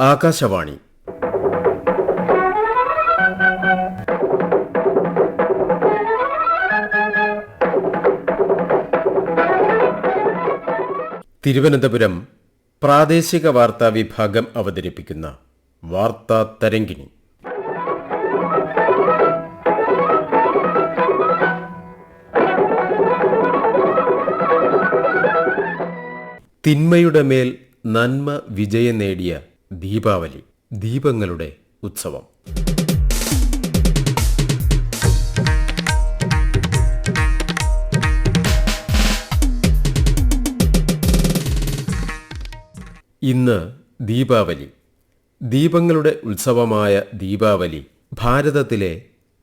ആകാശവാണി. തിരുവനന്തപുരം പ്രാദേശിക വാർത്താ വിഭാഗം അവതരിപ്പിക്കുന്ന വാർത്താ തരങ്കിണി തിന്മയുടെ മേൽ നന്മ വിജയം നേടിയ ദീപാവലി ദീപങ്ങളുടെ ഉത്സവം. ഇന്ന് ദീപാവലി ദീപങ്ങളുടെ ഉത്സവമായ ദീപാവലി ഭാരതത്തിലെ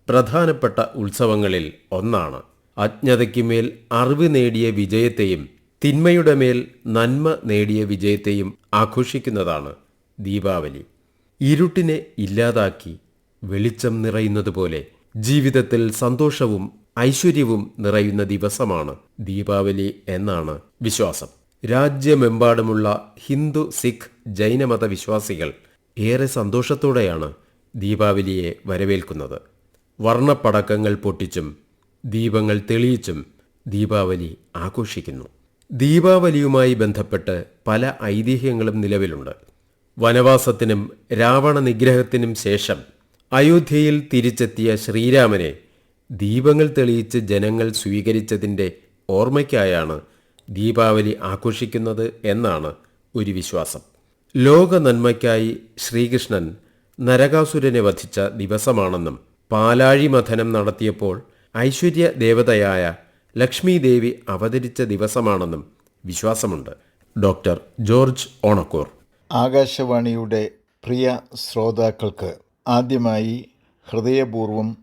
പ്രധാനപ്പെട്ട ഉത്സവങ്ങളിൽ ഒന്നാണ്. അജ്ഞതയ്ക്കുമേൽ അറിവ് നേടിയ വിജയത്തെയും തിന്മയുടെ മേൽ നന്മ നേടിയ വിജയത്തെയും ആഘോഷിക്കുന്നതാണ്. ദീപാവലി. ഇരുട്ടിനെ ഇല്ലാതാക്കി വെളിച്ചം നിറയുന്നത് പോലെ ജീവിതത്തിൽ സന്തോഷവും ഐശ്വര്യവും നിറയുന്ന ദിവസമാണ് ദീപാവലി എന്നാണ് വിശ്വാസം. രാജ്യമെമ്പാടുമുള്ള ഹിന്ദു സിഖ് ജൈനമത വിശ്വാസികൾ ഏറെ സന്തോഷത്തോടെയാണ് ദീപാവലിയെ വരവേൽക്കുന്നത്. വർണപ്പടക്കങ്ങൾ പൊട്ടിച്ചും ദീപങ്ങൾ തെളിയിച്ചും ദീപാവലി ആഘോഷിക്കുന്നു. ദീപാവലിയുമായി ബന്ധപ്പെട്ട് പല ഐതിഹ്യങ്ങളും നിലവിലുണ്ട്. വനവാസത്തിനും രാവണ നിഗ്രഹത്തിനും ശേഷം അയോധ്യയിൽ തിരിച്ചെത്തിയ ശ്രീരാമനെ ദീപങ്ങൾ തെളിയിച്ച് ജനങ്ങൾ സ്വീകരിച്ചതിന്റെ ഓർമ്മയ്ക്കായാണ് ദീപാവലി ആഘോഷിക്കുന്നത് എന്നാണ് ഒരു വിശ്വാസം. ലോക നന്മയ്ക്കായി ശ്രീകൃഷ്ണൻ നരകാസുരനെ വധിച്ച ദിവസമാണെന്നും പാലാഴി മഥനം നടത്തിയപ്പോൾ ഐശ്വര്യ ദേവതയായ ലക്ഷ്മി ദേവി അവതരിച്ച ദിവസമാണെന്നും വിശ്വാസമുണ്ട്. ഡോക്ടർ ജോർജ് ഓണക്കൂർ. ആകാശവാണിയുടെ പ്രിയ ശ്രോതാക്കൾക്ക് ആദ്യമായി ഹൃദയപൂർവം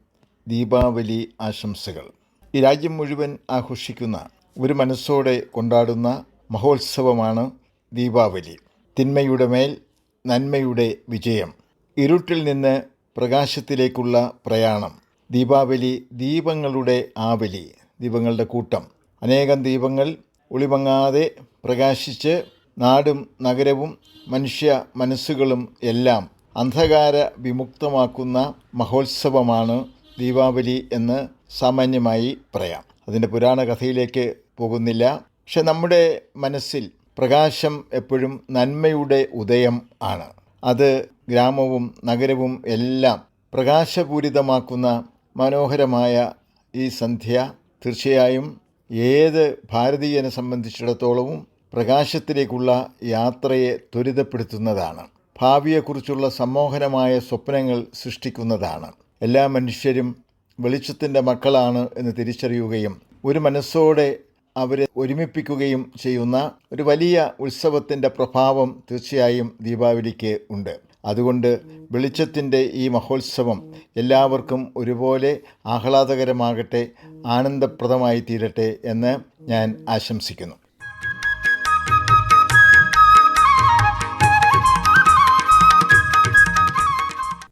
ദീപാവലി ആശംസകൾ. ഈ രാജ്യം മുഴുവൻ ആഘോഷിക്കുന്ന ഒരു മനസ്സോടെ കൊണ്ടാടുന്ന മഹോത്സവമാണ് ദീപാവലി. തിന്മയുടെ മേൽ നന്മയുടെ വിജയം. ഇരുട്ടിൽ നിന്ന് പ്രകാശത്തിലേക്കുള്ള പ്രയാണം. ദീപാവലി ദീപങ്ങളുടെ ആവലി ദീപങ്ങളുടെ കൂട്ടം. അനേകം ദീപങ്ങൾ ഒളിമങ്ങാതെ പ്രകാശിച്ച് നാടും നഗരവും മനുഷ്യ മനസ്സുകളും എല്ലാം അന്ധകാര വിമുക്തമാക്കുന്ന മഹോത്സവമാണ് ദീപാവലി എന്ന് സാമാന്യമായി പറയാം. അതിന്റെ പുരാണ കഥയിലേക്ക് പോകുന്നില്ല. പക്ഷെ നമ്മുടെ മനസ്സിൽ പ്രകാശം എപ്പോഴും നന്മയുടെ ഉദയം ആണ്. അത് ഗ്രാമവും നഗരവും എല്ലാം പ്രകാശപൂരിതമാക്കുന്ന മനോഹരമായ ഈ സന്ധ്യ തീർച്ചയായും ഏത് ഭാരതീയനെ സംബന്ധിച്ചിടത്തോളവും പ്രകാശത്തിലേക്കുള്ള യാത്രയെ ത്വരിതപ്പെടുത്തുന്നതാണ്. ഭാവിയെക്കുറിച്ചുള്ള സമ്മോഹനമായ സ്വപ്നങ്ങൾ സൃഷ്ടിക്കുന്നതാണ്. എല്ലാ മനുഷ്യരും വെളിച്ചത്തിന്റെ മക്കളാണ് എന്ന് തിരിച്ചറിയുകയും ഒരു മനസ്സോടെ അവരെ ഒരുമിപ്പിക്കുകയും ചെയ്യുന്ന ഒരു വലിയ ഉത്സവത്തിന്റെ പ്രഭാവം തീർച്ചയായും ദീപാവലിക്ക് ഉണ്ട്. അതുകൊണ്ട് വെളിച്ചത്തിന്റെ ഈ മഹോത്സവം എല്ലാവർക്കും ഒരുപോലെ ആഹ്ലാദകരമാകട്ടെ ആനന്ദപ്രദമായി തീരട്ടെ എന്ന് ഞാൻ ആശംസിക്കുന്നു.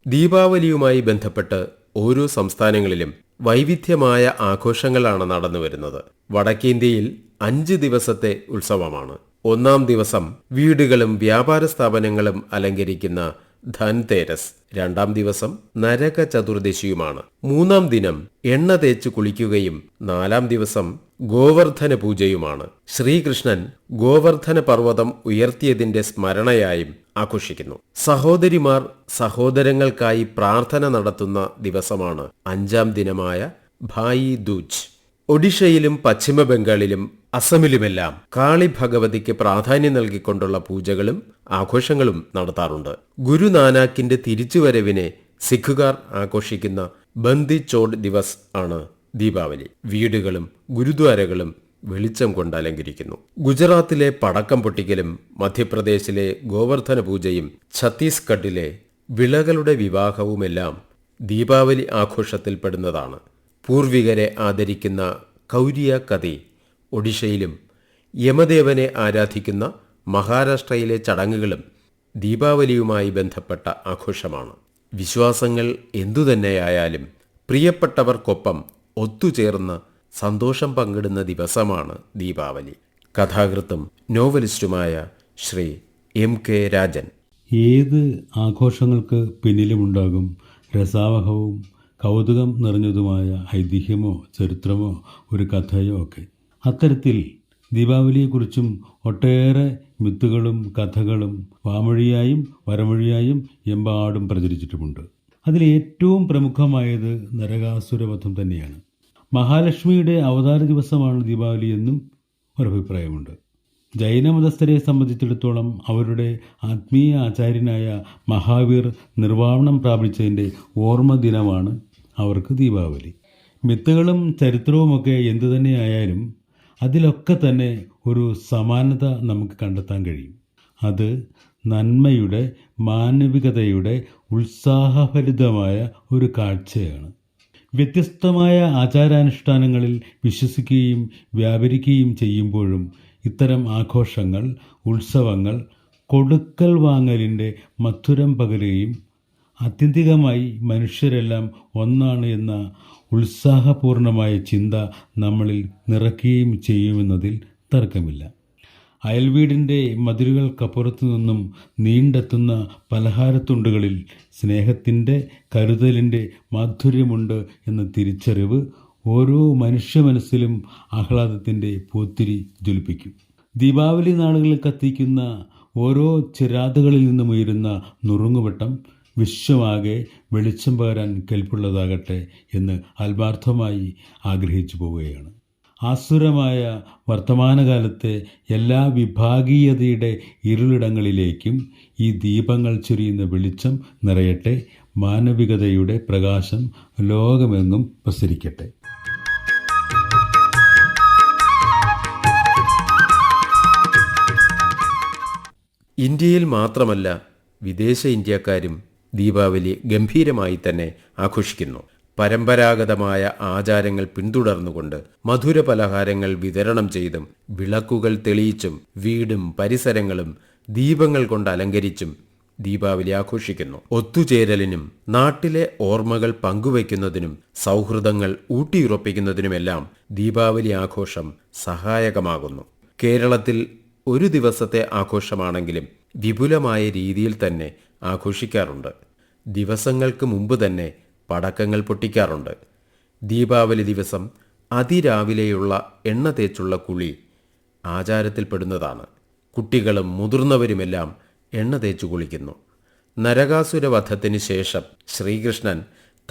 ദീപാവലിയുമായി ബന്ധപ്പെട്ട് ഓരോ സംസ്ഥാനങ്ങളിലും വൈവിധ്യമായ ആഘോഷങ്ങളാണ് നടന്നുവരുന്നത്. വടക്കേന്ത്യയിൽ അഞ്ച് ദിവസത്തെ ഉത്സവമാണ്. ഒന്നാം ദിവസം വീടുകളും വ്യാപാര സ്ഥാപനങ്ങളും അലങ്കരിക്കുന്ന ധൻതേരസ്. രണ്ടാം ദിവസം നരക ചതുർദശിയുമാണ്. മൂന്നാം ദിനം എണ്ണ തേച്ച് കുളിക്കുകയും നാലാം ദിവസം ഗോവർദ്ധന പൂജയുമാണ്. ശ്രീകൃഷ്ണൻ ഗോവർദ്ധന പർവതം ഉയർത്തിയതിന്റെ സ്മരണയായും ആഘോഷിക്കുന്നു. സഹോദരിമാർ സഹോദരങ്ങൾക്കായി പ്രാർത്ഥന നടത്തുന്ന ദിവസമാണ് അഞ്ചാം ദിനമായ ഭായി ദൂജ്. ഒഡീഷയിലും പശ്ചിമ ബംഗാളിലും അസമിലുമെല്ലാം കാളി ഭഗവതിക്ക് പ്രാധാന്യം നൽകിക്കൊണ്ടുള്ള പൂജകളും ആഘോഷങ്ങളും നടത്താറുണ്ട്. ഗുരുനാനാക്കിന്റെ തിരിച്ചുവരവിനെ സിഖുകാർ ആഘോഷിക്കുന്ന ബന്ദി ചോട് ദിവസ് ആണ് ദീപാവലി. വീടുകളും ഗുരുദ്വാരകളും വെളിച്ചം കൊണ്ട് അലങ്കരിക്കുന്നു. ഗുജറാത്തിലെ പടക്കം പൊട്ടിക്കലും മധ്യപ്രദേശിലെ ഗോവർദ്ധന പൂജയും ഛത്തീസ്ഗഡിലെ വിളകളുടെ വിവാഹവുമെല്ലാം ദീപാവലി ആഘോഷത്തിൽപ്പെടുന്നതാണ്. പൂർവികരെ ആദരിക്കുന്ന കൗരിയ കഥ ഒഡീഷയിലും യമദേവനെ ആരാധിക്കുന്ന മഹാരാഷ്ട്രയിലെ ചടങ്ങുകളും ദീപാവലിയുമായി ബന്ധപ്പെട്ട ആഘോഷമാണ്. വിശ്വാസങ്ങൾ എന്തുതന്നെയായാലും പ്രിയപ്പെട്ടവർക്കൊപ്പം ഒത്തുചേർന്ന് സന്തോഷം പങ്കിടുന്ന ദിവസമാണ് ദീപാവലി. കഥാകൃത്തും നോവലിസ്റ്റുമായ ശ്രീ എം കെ രാജൻ. ഏത് ആഘോഷങ്ങൾക്ക് പിന്നിലുമുണ്ടാകും? രസാവഹവും കൗതുകം നിറഞ്ഞതുമായ ഐതിഹ്യമോ ചരിത്രമോ ഒരു കഥയോ ഒക്കെ. അത്തരത്തിൽ ദീപാവലിയെക്കുറിച്ചും ഒട്ടേറെ മിത്തുകളും കഥകളും വാമൊഴിയായും വരമൊഴിയായും എമ്പാടും പ്രചരിച്ചിട്ടുമുണ്ട്. അതിൽ ഏറ്റവും പ്രമുഖമായത് നരകാസുരവധം തന്നെയാണ്. മഹാലക്ഷ്മിയുടെ അവതാര ദിവസമാണ് ദീപാവലി എന്നും ഒരഭിപ്രായമുണ്ട്. ജൈനമതസ്ഥരെ സംബന്ധിച്ചിടത്തോളം അവരുടെ ആത്മീയ ആചാര്യനായ മഹാവീർ നിർവാണം പ്രാപിച്ചതിന്റെ ഓർമ്മ ദിനമാണ് അവർക്ക് ദീപാവലി. മിത്തുകളും ചരിത്രവുമൊക്കെ എന്തു തന്നെയായാലും അതിലൊക്കെ തന്നെ ഒരു സമാനത നമുക്ക് കണ്ടെത്താൻ കഴിയും. അത് നന്മയുടെ മാനവികതയുടെ ഉത്സാഹഭരിതമായ ഒരു കാഴ്ചയാണ്. വ്യത്യസ്തമായ ആചാരാനുഷ്ഠാനങ്ങളിൽ വിശ്വസിക്കുകയും വ്യാപരിക്കുകയും ചെയ്യുമ്പോഴും ഇത്തരം ആഘോഷങ്ങൾ ഉത്സവങ്ങൾ കൊടുക്കൽ വാങ്ങലിന്റെ മധുരം പകരുകയും ആത്യന്തികമായി മനുഷ്യരെല്ലാം ഒന്നാണ് എന്ന ഉത്സാഹപൂർണമായ ചിന്ത നമ്മളിൽ നിറയ്ക്കുകയും ചെയ്യുമെന്നതിൽ തർക്കമില്ല. അയൽവീടിന്റെ മതിലുകൾക്കപ്പുറത്തു നിന്നും നീണ്ടെത്തുന്ന പലഹാരത്തുണ്ടുകളിൽ സ്നേഹത്തിന്റെ കരുതലിന്റെ മാധുര്യമുണ്ട് എന്ന തിരിച്ചറിവ് ഓരോ മനുഷ്യ മനസ്സിലും ആഹ്ലാദത്തിന്റെ പൂത്തിരി ജ്വലിപ്പിക്കും. ദീപാവലി നാളുകളിൽ കത്തിക്കുന്ന ഓരോ ചിരാതുകളിൽ നിന്നും ഉയരുന്ന നുറുങ്ങുവട്ടം വിശ്വമാകെ വെളിച്ചം പകരാൻ കെൽപ്പുള്ളതാകട്ടെ എന്ന് ആത്മാർത്ഥമായി ആഗ്രഹിച്ചു പോവുകയാണ്. ആസുരമായ വർത്തമാനകാലത്തെ എല്ലാ വിഭാഗീയതയുടെ ഇരുളിടങ്ങളിലേക്കും ഈ ദീപങ്ങൾ ചൊരിയുന്ന വെളിച്ചം നിറയട്ടെ. മാനവികതയുടെ പ്രകാശം ലോകമെങ്ങും പ്രസരിക്കട്ടെ. ഇന്ത്യയിൽ മാത്രമല്ല വിദേശ ഇന്ത്യക്കാരും ദീപാവലി ഗംഭീരമായി തന്നെ ആഘോഷിക്കുന്നു. പരമ്പരാഗതമായ ആചാരങ്ങൾ പിന്തുടർന്നുകൊണ്ട് മധുര പലഹാരങ്ങൾ വിതരണം ചെയ്തും വിളക്കുകൾ തെളിയിച്ചും വീടും പരിസരങ്ങളും ദീപങ്ങൾ കൊണ്ട് അലങ്കരിച്ചും ദീപാവലി ആഘോഷിക്കുന്നു. ഒത്തുചേരലിനും നാട്ടിലെ ഓർമ്മകൾ പങ്കുവയ്ക്കുന്നതിനും സൗഹൃദങ്ങൾ ഊട്ടിയുറപ്പിക്കുന്നതിനുമെല്ലാം ദീപാവലി ആഘോഷം സഹായകമാകുന്നു. കേരളത്തിൽ ഒരു ദിവസത്തെ ആഘോഷമാണെങ്കിലും വിപുലമായ രീതിയിൽ തന്നെ ആഘോഷിക്കാറുണ്ട്. ദിവസങ്ങൾക്ക് മുമ്പ് തന്നെ പടക്കങ്ങൾ പൊട്ടിക്കാറുണ്ട്. ദീപാവലി ദിവസം അതിരാവിലെയുള്ള എണ്ണ തേച്ചുള്ള കുളി ആചാരത്തിൽപ്പെടുന്നതാണ്. കുട്ടികളും മുതിർന്നവരുമെല്ലാം എണ്ണ തേച്ചു കുളിക്കുന്നു. നരകാസുരവധത്തിന് ശേഷം ശ്രീകൃഷ്ണൻ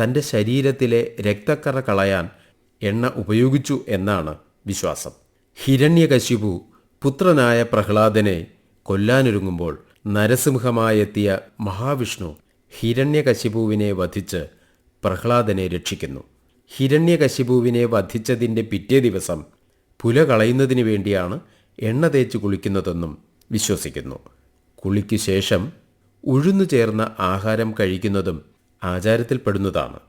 തന്റെ ശരീരത്തിലെ രക്തക്കറ കളയാൻ എണ്ണ ഉപയോഗിച്ചു എന്നാണ് വിശ്വാസം. ഹിരണ്യകശിപു പുത്രനായ പ്രഹ്ലാദനെ കൊല്ലാനൊരുങ്ങുമ്പോൾ നരസിംഹമായെത്തിയ മഹാവിഷ്ണു ഹിരണ്യകശിപുവിനെ വധിച്ച് പ്രഹ്ലാദനെ രക്ഷിക്കുന്നു. ഹിരണ്യകശിപുവിനെ വധിച്ചതിന്റെ പിറ്റേ ദിവസം പുല കളയുന്നതിന് വേണ്ടിയാണ് എണ്ണ തേച്ച് കുളിക്കുന്നതെന്നും വിശ്വസിക്കുന്നു. കുളിക്ക് ശേഷം ഉഴുന്നു ചേർന്ന ആഹാരം കഴിക്കുന്നതും ആചാരത്തിൽപ്പെടുന്നതാണ്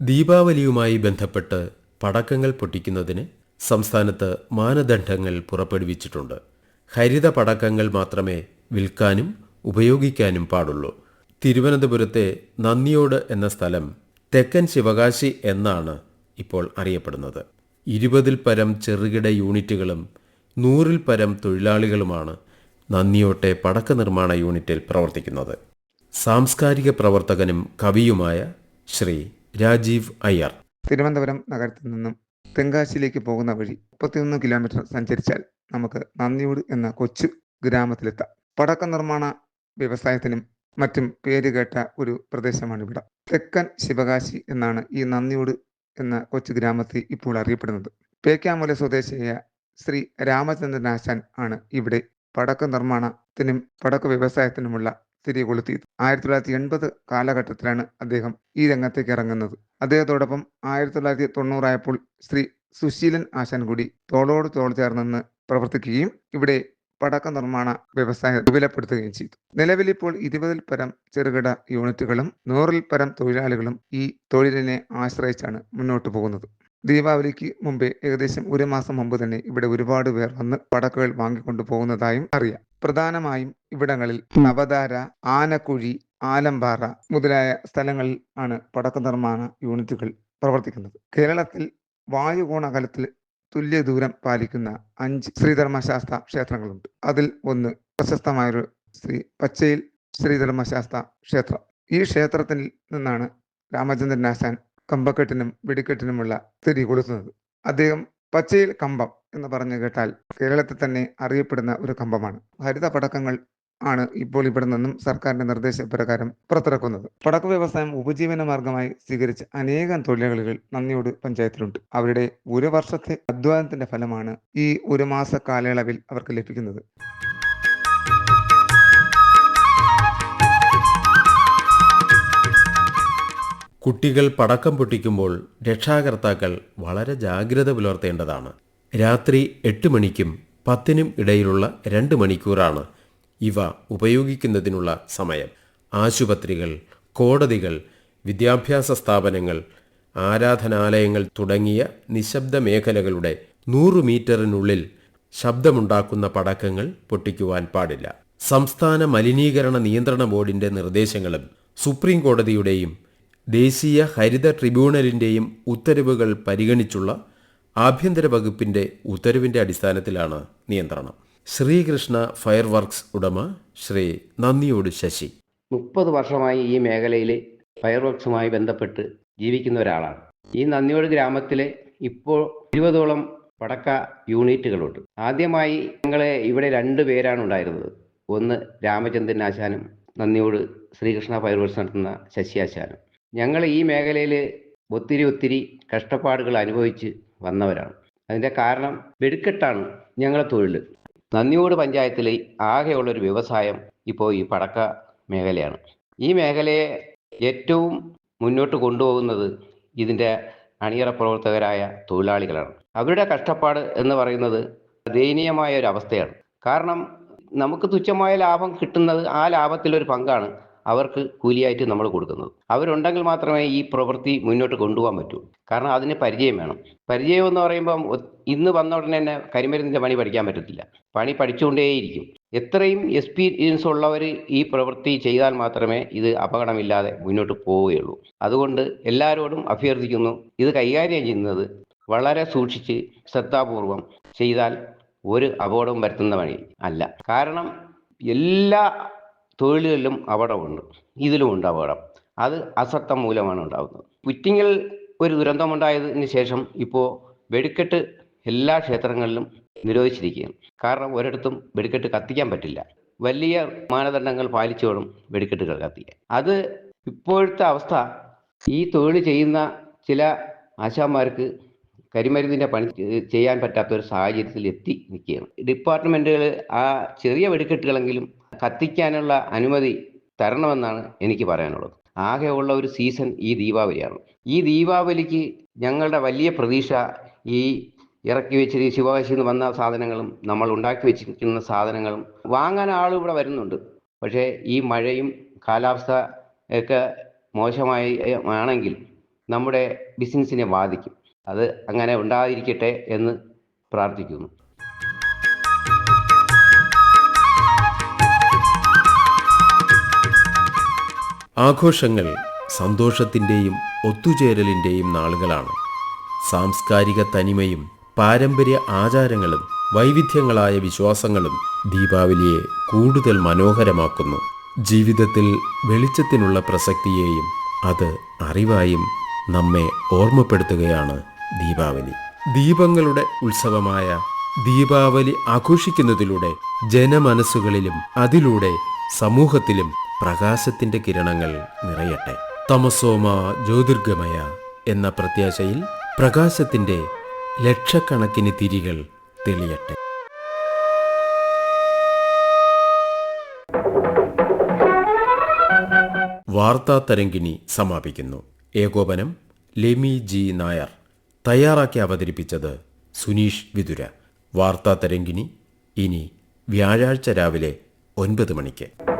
ദീപാവലിയുമായി ബന്ധപ്പെട്ട് പടക്കങ്ങൾ പൊട്ടിക്കുന്നതിന് സംസ്ഥാനത്ത് മാനദണ്ഡങ്ങൾ പുറപ്പെടുവിച്ചിട്ടുണ്ട്. ഹരിത പടക്കങ്ങൾ മാത്രമേ വിൽക്കാനും ഉപയോഗിക്കാനും പാടുള്ളൂ. തിരുവനന്തപുരത്തെ നന്ദിയോട് എന്ന സ്ഥലം തെക്കൻ ശിവകാശി എന്നാണ് ഇപ്പോൾ അറിയപ്പെടുന്നത്. ഇരുപതിൽ പരം ചെറുകിട യൂണിറ്റുകളും നൂറിൽ പരം തൊഴിലാളികളുമാണ് നന്ദിയോട്ടെ പടക്ക നിർമ്മാണ യൂണിറ്റിൽ പ്രവർത്തിക്കുന്നത്. സാംസ്കാരിക പ്രവർത്തകനും കവിയുമായ ശ്രീ രാജീവ് അയ്യർ. തിരുവനന്തപുരം നഗരത്തിൽ നിന്നും തെങ്കാശിയിലേക്ക് പോകുന്ന വഴി മുപ്പത്തിയൊന്ന് കിലോമീറ്റർ സഞ്ചരിച്ചാൽ നമുക്ക് നന്ദിയോട് എന്ന കൊച്ചു ഗ്രാമത്തിലെത്താം. പടക്ക നിർമ്മാണ വ്യവസായത്തിനും മറ്റും പേരുകേട്ട ഒരു പ്രദേശമാണ് ഇവിടെ തെക്കൻ ശിവകാശി എന്നാണ് ഈ നന്ദിയോട് എന്ന കൊച്ചു ഗ്രാമത്തിൽ ഇപ്പോൾ അറിയപ്പെടുന്നത്. പേക്കാമൂല സ്വദേശിയായ ശ്രീ രാമചന്ദ്രനാശാൻ ആണ് ഇവിടെ പടക്ക നിർമ്മാണത്തിനും പടക്ക വ്യവസായത്തിനുമുള്ള തിരി കൊളുത്തിയത്. ആയിരത്തി തൊള്ളായിരത്തി എൺപത് കാലഘട്ടത്തിലാണ് അദ്ദേഹം ഈ രംഗത്തേക്ക് ഇറങ്ങുന്നത്. അദ്ദേഹത്തോടൊപ്പം ആയിരത്തി തൊള്ളായിരത്തി തൊണ്ണൂറായപ്പോൾ ശ്രീ സുശീലൻ ആശാൻ കൂടി തോളോട് തോൾ ചേർന്ന് പ്രവർത്തിക്കുകയും ഇവിടെ പടക്ക നിർമ്മാണ വ്യവസായം വിപുലപ്പെടുത്തുകയും ചെയ്തു. നിലവിൽ ഇപ്പോൾ ഇരുപതിൽ പരം ചെറുകിട യൂണിറ്റുകളും നൂറിൽ പരം തൊഴിലാളികളും ഈ തൊഴിലിനെ ആശ്രയിച്ചാണ് മുന്നോട്ട് പോകുന്നത്. ദീപാവലിക്ക് മുമ്പേ ഏകദേശം ഒരു മാസം മുമ്പ് തന്നെ ഇവിടെ ഒരുപാട് പേർ വന്ന് പടക്കുകൾ വാങ്ങിക്കൊണ്ടു പോകുന്നതായും അറിയാം. പ്രധാനമായും ഇവിടങ്ങളിൽ നവതാര ആനക്കുഴി ആലമ്പാറ മുതലായ സ്ഥലങ്ങളിൽ ആണ് പടക്ക നിർമ്മാണ യൂണിറ്റുകൾ പ്രവർത്തിക്കുന്നത്. കേരളത്തിൽ വായുകോണകലത്തിൽ തുല്യ ദൂരം പാലിക്കുന്ന അഞ്ച് ശ്രീധർമ്മശാസ്ത്ര ക്ഷേത്രങ്ങളുണ്ട്. അതിൽ ഒന്ന് പ്രശസ്തമായൊരു ശ്രീ പച്ചയിൽ ശ്രീധർമ്മശാസ്ത്ര ക്ഷേത്രം. ഈ ക്ഷേത്രത്തിൽ നിന്നാണ് രാമചന്ദ്രൻ ആശാൻ കമ്പക്കെട്ടിനും വെടിക്കെട്ടിനുമുള്ള തിരി കൊളുത്തുന്നത്. അദ്ദേഹം പച്ചയിൽ കമ്പം എന്ന് പറഞ്ഞു കേട്ടാൽ കേരളത്തിൽ തന്നെ അറിയപ്പെടുന്ന ഒരു കമ്പമാണ്. ഹരിത പടക്കങ്ങൾ ആണ് ഇപ്പോൾ ഇവിടെ നിന്നും സർക്കാരിന്റെ നിർദ്ദേശപ്രകാരം പുറത്തിറക്കുന്നത്. പടക്ക വ്യവസായം ഉപജീവന മാർഗമായി സ്വീകരിച്ച അനേകം തൊഴിലാളികൾ നന്ദിയോട് പഞ്ചായത്തിലുണ്ട്. അവരുടെ ഒരു വർഷത്തെ അധ്വാനത്തിന്റെ ഫലമാണ് ഈ ഒരു മാസ കാലയളവിൽ അവർക്ക് ലഭിക്കുന്നത്. കുട്ടികൾ പടക്കം പൊട്ടിക്കുമ്പോൾ രക്ഷാകർത്താക്കൾ വളരെ ജാഗ്രത പുലർത്തേണ്ടതാണ്. രാത്രി എട്ട് മണിക്കും പത്തിനും ഇടയിലുള്ള രണ്ട് മണിക്കൂറാണ് ഇവ ഉപയോഗിക്കുന്നതിനുള്ള സമയം. ആശുപത്രികൾ കോടതികൾ വിദ്യാഭ്യാസ സ്ഥാപനങ്ങൾ ആരാധനാലയങ്ങൾ തുടങ്ങിയ നിശബ്ദ മേഖലകളുടെ നൂറ് മീറ്ററിനുള്ളിൽ ശബ്ദമുണ്ടാക്കുന്ന പടക്കങ്ങൾ പൊട്ടിക്കുവാൻ പാടില്ല. സംസ്ഥാന മലിനീകരണ നിയന്ത്രണ ബോർഡിന്റെ നിർദ്ദേശങ്ങളും സുപ്രീം കോടതിയുടെയും ദേശീയ ഹരിത ട്രിബ്യൂണലിന്റെയും ഉത്തരവുകൾ പരിഗണിച്ചുള്ള ആഭ്യന്തര വകുപ്പിന്റെ ഉത്തരവിന്റെ അടിസ്ഥാനത്തിലാണ് നിയന്ത്രണം. ശ്രീകൃഷ്ണ ഫയർ വർക്ക്സ് ഉടമ ശ്രീ നന്ദിയോട് ശശി. മുപ്പത് വർഷമായി ഈ മേഖലയിൽ ഫയർ വർക്ക്സുമായി ബന്ധപ്പെട്ട് ജീവിക്കുന്ന ഒരാളാണ്. ഈ നന്ദിയോട് ഗ്രാമത്തിലെ ഇപ്പോൾ ഇരുപതോളം പടക്ക യൂണിറ്റുകളുണ്ട്. ആദ്യമായി ഞങ്ങളെ ഇവിടെ രണ്ട് പേരാണ് ഉണ്ടായിരുന്നത്. ഒന്ന് രാമചന്ദ്രൻ ആശാനും നന്ദിയോട് ശ്രീകൃഷ്ണ ഫയർ വർക്ക്സ് നടത്തുന്ന ശശി ആശാനും. ഞങ്ങൾ ഈ മേഖലയിൽ ഒത്തിരി ഒത്തിരി കഷ്ടപ്പാടുകൾ അനുഭവിച്ച് വന്നവരാണ്. അതിന്റെ കാരണം വെടിക്കെട്ടാണ് ഞങ്ങളെ തൊഴിൽ നന്ദിയോട് പഞ്ചായത്തിൽ ആകെയുള്ളൊരു വ്യവസായം ഇപ്പോൾ ഈ പടക്ക മേഖലയാണ്. ഈ മേഖലയെ ഏറ്റവും മുന്നോട്ട് കൊണ്ടുപോകുന്നത് ഇതിന്റെ അണിയറ പ്രവർത്തകരായ തൊഴിലാളികളാണ്. അവരുടെ കഷ്ടപ്പാട് എന്ന് പറയുന്നത് ദയനീയമായ ഒരു അവസ്ഥയാണ്. കാരണം നമുക്ക് തുച്ഛമായ ലാഭം കിട്ടുന്നത് ആ ലാഭത്തിലൊരു പങ്കാണ് അവർക്ക് കൂലിയായിട്ട് നമ്മൾ കൊടുക്കുന്നത്. അവരുണ്ടെങ്കിൽ മാത്രമേ ഈ പ്രവൃത്തി മുന്നോട്ട് കൊണ്ടുപോകാൻ പറ്റൂ. കാരണം അതിന് പരിചയം വേണം. പരിചയം എന്ന് പറയുമ്പം ഇന്ന് വന്ന ഉടനെ തന്നെ കരിമരുന്നിന്റെ പണി പഠിക്കാൻ പറ്റത്തില്ല. പണി പഠിച്ചുകൊണ്ടേയിരിക്കും. എത്രയും എക്സ്പീരിയൻസ് ഉള്ളവർ ഈ പ്രവൃത്തി ചെയ്താൽ മാത്രമേ ഇത് അപകടമില്ലാതെ മുന്നോട്ട് പോവുകയുള്ളൂ. അതുകൊണ്ട് എല്ലാവരോടും അഭ്യർത്ഥിക്കുന്നു ഇത് കൈകാര്യം ചെയ്യുന്നത് വളരെ സൂക്ഷിച്ച് ശ്രദ്ധാപൂർവം ചെയ്താൽ ഒരു അപകടവും വരുത്തുന്ന പണി അല്ല. കാരണം എല്ലാ തൊഴിലുകളിലും അപകടമുണ്ട്. ഇതിലുമുണ്ട് അപകടം. അത് അശ്രദ്ധ മൂലമാണ് ഉണ്ടാകുന്നത് കുറ്റിങ്ങൽ ഒരു ദുരന്തമുണ്ടായതിന് ശേഷം ഇപ്പോൾ വെടിക്കെട്ട് എല്ലാ ക്ഷേത്രങ്ങളിലും നിരോധിച്ചിരിക്കുകയാണ്. കാരണം ഒരിടത്തും വെടിക്കെട്ട് കത്തിക്കാൻ പറ്റില്ല. വലിയ മാനദണ്ഡങ്ങൾ പാലിച്ചു വേണം വെടിക്കെട്ടുകൾ കത്തിക്കാൻ. അത് ഇപ്പോഴത്തെ അവസ്ഥ. ഈ തൊഴിൽ ചെയ്യുന്ന ചില ആശാന്മാർക്ക് കരിമരുന്നിന്റെ പണി ചെയ്യാൻ പറ്റാത്ത ഒരു സാഹചര്യത്തിൽ എത്തി നിൽക്കുകയാണ്. ഡിപ്പാർട്ട്മെന്റുകൾ ആ ചെറിയ വെടിക്കെട്ടുകളെങ്കിലും കത്തിക്കാനുള്ള അനുമതി തരണമെന്നാണ് എനിക്ക് പറയാനുള്ളത്. ആകെയുള്ള ഒരു സീസൺ ഈ ദീപാവലിയാണ്. ഈ ദീപാവലിക്ക് ഞങ്ങളുടെ വലിയ പ്രതീക്ഷ ഈ ഇറക്കി വെച്ചിട്ട് ശിവകാശിയിൽ നിന്ന് വന്ന സാധനങ്ങളും നമ്മൾ ഉണ്ടാക്കി വെച്ചിരിക്കുന്ന സാധനങ്ങളും വാങ്ങാൻ ആളിവിടെ വരുന്നുണ്ട്. പക്ഷേ ഈ മഴയും കാലാവസ്ഥ ഒക്കെ മോശമായി ആണെങ്കിൽ നമ്മുടെ ബിസിനസ്സിനെ ബാധിക്കും. അത് അങ്ങനെ ഉണ്ടാതിരിക്കട്ടെ എന്ന് പ്രാർത്ഥിക്കുന്നു. ആഘോഷങ്ങൾ സന്തോഷത്തിന്റെയും ഒത്തുചേരലിന്റെയും നാളുകളാണ്. സാംസ്കാരിക തനിമയും പാരമ്പര്യ ആചാരങ്ങളും വൈവിധ്യങ്ങളായ വിശ്വാസങ്ങളും ദീപാവലിയെ കൂടുതൽ മനോഹരമാക്കുന്നു. ജീവിതത്തിൽ വെളിച്ചത്തിനുള്ള പ്രസക്തിയെയും അത് അറിവായും നമ്മെ ഓർമ്മപ്പെടുത്തുകയാണ് ദീപാവലി. ദീപങ്ങളുടെ ഉത്സവമായ ദീപാവലി ആഘോഷിക്കുന്നതിലൂടെ ജനമനസ്സുകളിലും അതിലൂടെ സമൂഹത്തിലും പ്രകാശത്തിന്റെ കിരണങ്ങൾ നിറയട്ടെ. തമസോമ ജ്യോതിർഗമയ എന്ന പ്രത്യാശയിൽ പ്രകാശത്തിന്റെ ലക്ഷക്കണക്കിന് തിരികൾ തെളിയട്ടെ. വാർത്താ തരംഗിണി സമാപിക്കുന്നു. ഏകോപനം ലെമി ജി നായർ. തയ്യാറാക്കി അവതരിപ്പിച്ചത് സുനീഷ് വിതുര. വാർത്താ തരംഗിണി ഇനി വ്യാഴാഴ്ച രാവിലെ ഒൻപത് മണിക്ക്.